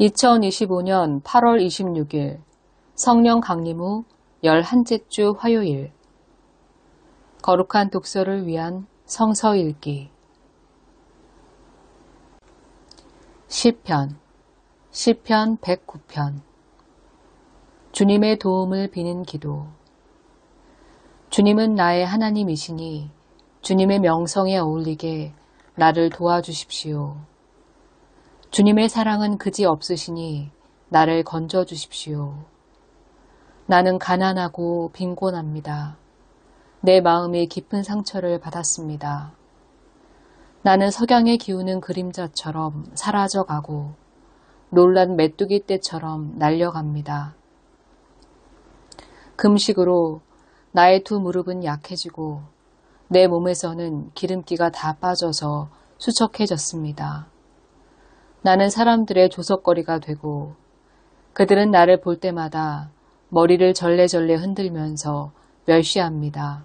2025년 8월 26일 성령 강림 후 11째 화요일. 거룩한 독서를 위한 성서 읽기. 시편 시편 109편. 주님의 도움을 비는 기도. 주님은 나의 하나님이시니 주님의 명성에 어울리게 나를 도와주십시오. 주님의 사랑은 그지 없으시니 나를 건져 주십시오. 나는 가난하고 빈곤합니다. 내 마음이 깊은 상처를 받았습니다. 나는 석양에 기우는 그림자처럼 사라져가고 놀란 메뚜기 떼처럼 날려갑니다. 금식으로 나의 두 무릎은 약해지고 내 몸에서는 기름기가 다 빠져서 수척해졌습니다. 나는 사람들의 조석거리가 되고 그들은 나를 볼 때마다 머리를 절레절레 흔들면서 멸시합니다.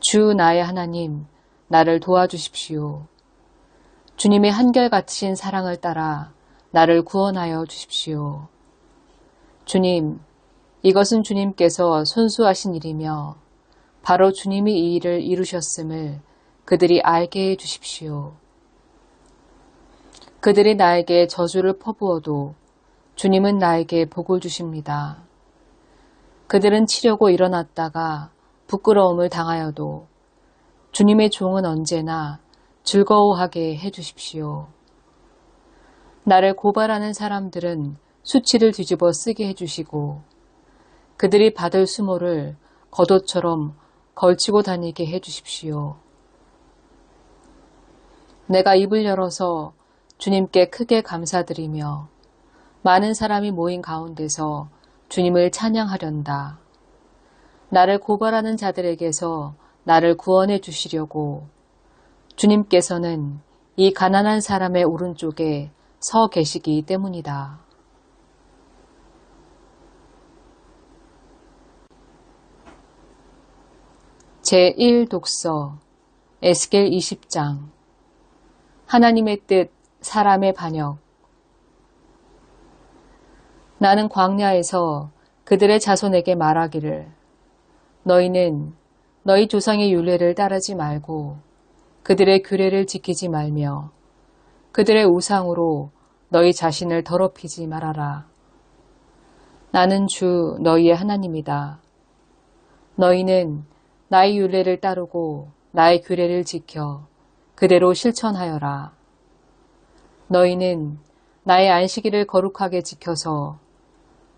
주 나의 하나님, 나를 도와주십시오. 주님의 한결같으신 사랑을 따라 나를 구원하여 주십시오. 주님, 이것은 주님께서 손수하신 일이며 바로 주님이 이 일을 이루셨음을 그들이 알게 해 주십시오. 그들이 나에게 저주를 퍼부어도 주님은 나에게 복을 주십니다. 그들은 치려고 일어났다가 부끄러움을 당하여도 주님의 종은 언제나 즐거워하게 해 주십시오. 나를 고발하는 사람들은 수치를 뒤집어 쓰게 해 주시고 그들이 받을 수모를 겉옷처럼 걸치고 다니게 해 주십시오. 내가 입을 열어서 주님께 크게 감사드리며 많은 사람이 모인 가운데서 주님을 찬양하련다. 나를 고발하는 자들에게서 나를 구원해 주시려고 주님께서는 이 가난한 사람의 오른쪽에 서 계시기 때문이다. 제1독서 에스겔 20장 하나님의 뜻 사람의 반역 나는 광야에서 그들의 자손에게 말하기를 너희는 너희 조상의 율례를 따르지 말고 그들의 규례를 지키지 말며 그들의 우상으로 너희 자신을 더럽히지 말아라. 나는 주 너희의 하나님이다. 너희는 나의 율례를 따르고 나의 규례를 지켜 그대로 실천하여라. 너희는 나의 안식일을 거룩하게 지켜서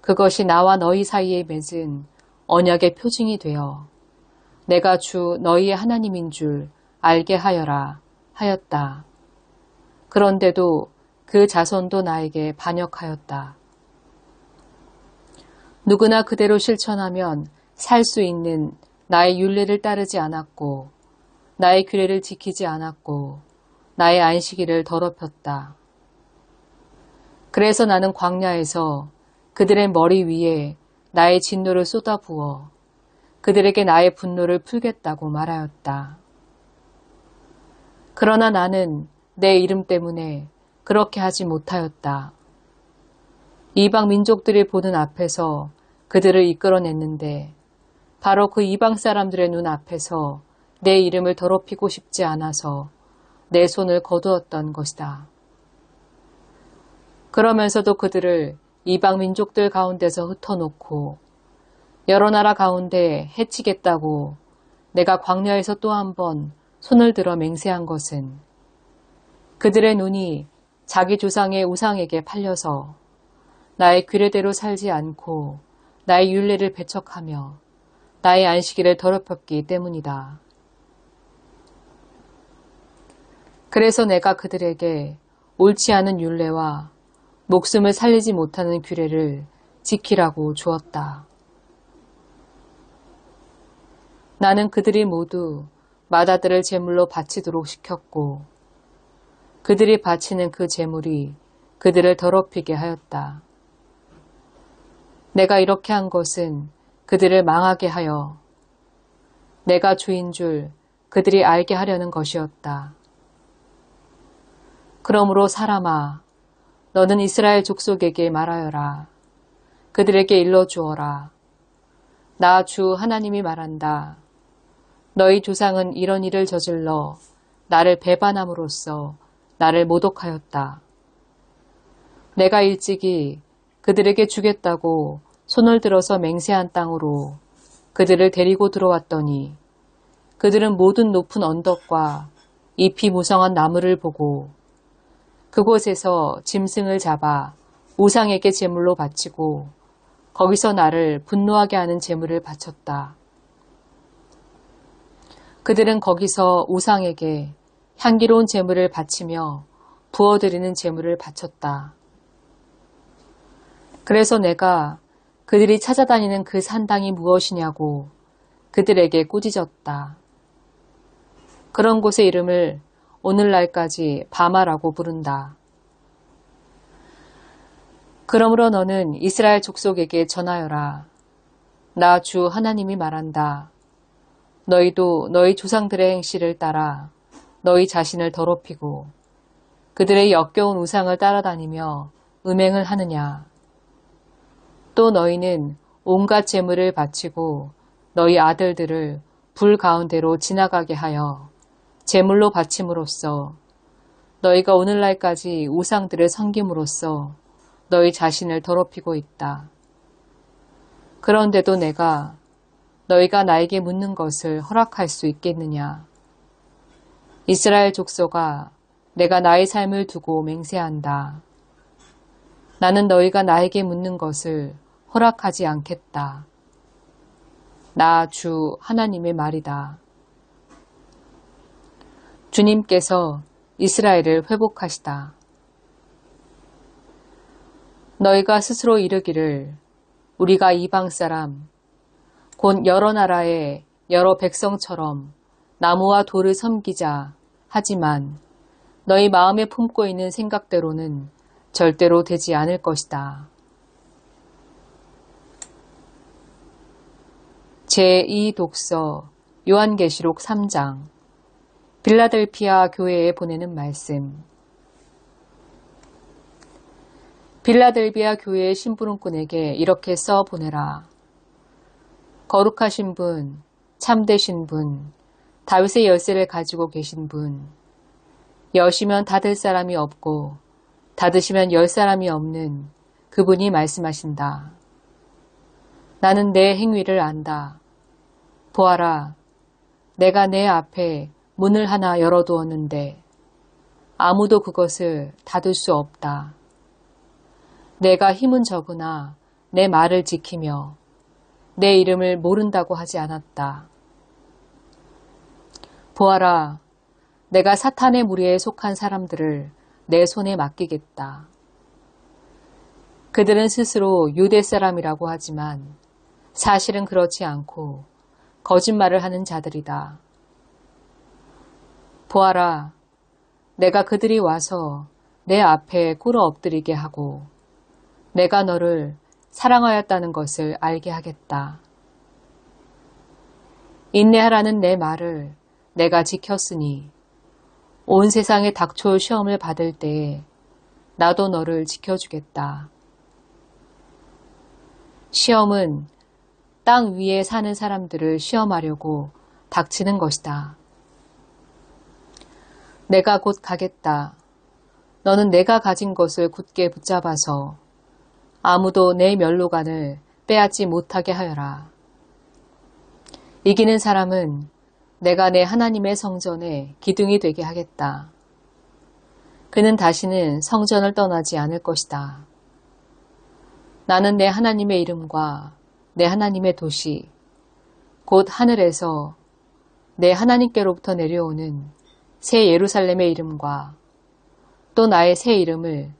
그것이 나와 너희 사이에 맺은 언약의 표징이 되어 내가 주 너희의 하나님인 줄 알게 하여라 하였다. 그런데도 그 자손도 나에게 반역하였다. 누구나 그대로 실천하면 살 수 있는 나의 윤례를 따르지 않았고 나의 규례를 지키지 않았고 나의 안식일을 더럽혔다. 그래서 나는 광야에서 그들의 머리 위에 나의 진노를 쏟아부어 그들에게 나의 분노를 풀겠다고 말하였다. 그러나 나는 내 이름 때문에 그렇게 하지 못하였다. 이방 민족들이 보는 앞에서 그들을 이끌어냈는데 바로 그 이방 사람들의 눈 앞에서 내 이름을 더럽히고 싶지 않아서 내 손을 거두었던 것이다. 그러면서도 그들을 이방 민족들 가운데서 흩어놓고 여러 나라 가운데 해치겠다고 내가 광야에서 또 한 번 손을 들어 맹세한 것은 그들의 눈이 자기 조상의 우상에게 팔려서 나의 규례대로 살지 않고 나의 윤례를 배척하며 나의 안식일을 더럽혔기 때문이다. 그래서 내가 그들에게 옳지 않은 윤례와 목숨을 살리지 못하는 규례를 지키라고 주었다. 나는 그들이 모두 마다들을 제물로 바치도록 시켰고 그들이 바치는 그 제물이 그들을 더럽히게 하였다. 내가 이렇게 한 것은 그들을 망하게 하여 내가 주인 줄 그들이 알게 하려는 것이었다. 그러므로 사람아 너는 이스라엘 족속에게 말하여라. 그들에게 일러 주어라. 나 주 하나님이 말한다. 너희 조상은 이런 일을 저질러 나를 배반함으로써 나를 모독하였다. 내가 일찍이 그들에게 주겠다고 손을 들어서 맹세한 땅으로 그들을 데리고 들어왔더니 그들은 모든 높은 언덕과 잎이 무성한 나무를 보고 그곳에서 짐승을 잡아 우상에게 제물로 바치고 거기서 나를 분노하게 하는 제물을 바쳤다. 그들은 거기서 우상에게 향기로운 제물을 바치며 부어드리는 제물을 바쳤다. 그래서 내가 그들이 찾아다니는 그 산당이 무엇이냐고 그들에게 꾸짖었다. 그런 곳의 이름을 오늘날까지 바마라고 부른다. 그러므로 너는 이스라엘 족속에게 전하여라. 나 주 하나님이 말한다. 너희도 너희 조상들의 행실을 따라 너희 자신을 더럽히고 그들의 역겨운 우상을 따라다니며 음행을 하느냐. 또 너희는 온갖 재물을 바치고 너희 아들들을 불 가운데로 지나가게 하여 제물로 바침으로써 너희가 오늘날까지 우상들을 섬김으로써 너희 자신을 더럽히고 있다. 그런데도 내가 너희가 나에게 묻는 것을 허락할 수 있겠느냐? 이스라엘 족속아, 내가 나의 삶을 두고 맹세한다. 나는 너희가 나에게 묻는 것을 허락하지 않겠다. 나 주 하나님의 말이다. 주님께서 이스라엘을 회복하시다. 너희가 스스로 이르기를 우리가 이방 사람, 곧 여러 나라의 여러 백성처럼 나무와 돌을 섬기자 하지만 너희 마음에 품고 있는 생각대로는 절대로 되지 않을 것이다. 제2독서 요한계시록 3장 빌라델피아 교회에 보내는 말씀 빌라델비아 교회의 심부름꾼에게 이렇게 써 보내라. 거룩하신 분, 참되신 분, 다윗의 열쇠를 가지고 계신 분, 여시면 닫을 사람이 없고 닫으시면 열 사람이 없는 그분이 말씀하신다. 나는 내 행위를 안다. 보아라, 내가 내 앞에 문을 하나 열어두었는데 아무도 그것을 닫을 수 없다. 내가 힘은 적으나 내 말을 지키며 내 이름을 모른다고 하지 않았다. 보아라, 내가 사탄의 무리에 속한 사람들을 내 손에 맡기겠다. 그들은 스스로 유대 사람이라고 하지만 사실은 그렇지 않고 거짓말을 하는 자들이다. 보아라, 내가 그들이 와서 내 앞에 꿇어 엎드리게 하고 내가 너를 사랑하였다는 것을 알게 하겠다. 인내하라는 내 말을 내가 지켰으니 온 세상에 닥쳐올 시험을 받을 때에 나도 너를 지켜주겠다. 시험은 땅 위에 사는 사람들을 시험하려고 닥치는 것이다. 내가 곧 가겠다. 너는 내가 가진 것을 굳게 붙잡아서 아무도 내 멸로관을 빼앗지 못하게 하여라. 이기는 사람은 내가 내 하나님의 성전에 기둥이 되게 하겠다. 그는 다시는 성전을 떠나지 않을 것이다. 나는 내 하나님의 이름과 내 하나님의 도시, 곧 하늘에서 내 하나님께로부터 내려오는 새 예루살렘의 이름과 또 나의 새 이름을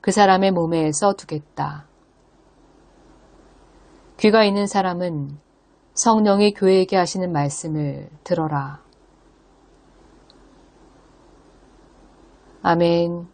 그 사람의 몸에 써두겠다. 귀가 있는 사람은 성령이 교회에게 하시는 말씀을 들어라. 아멘.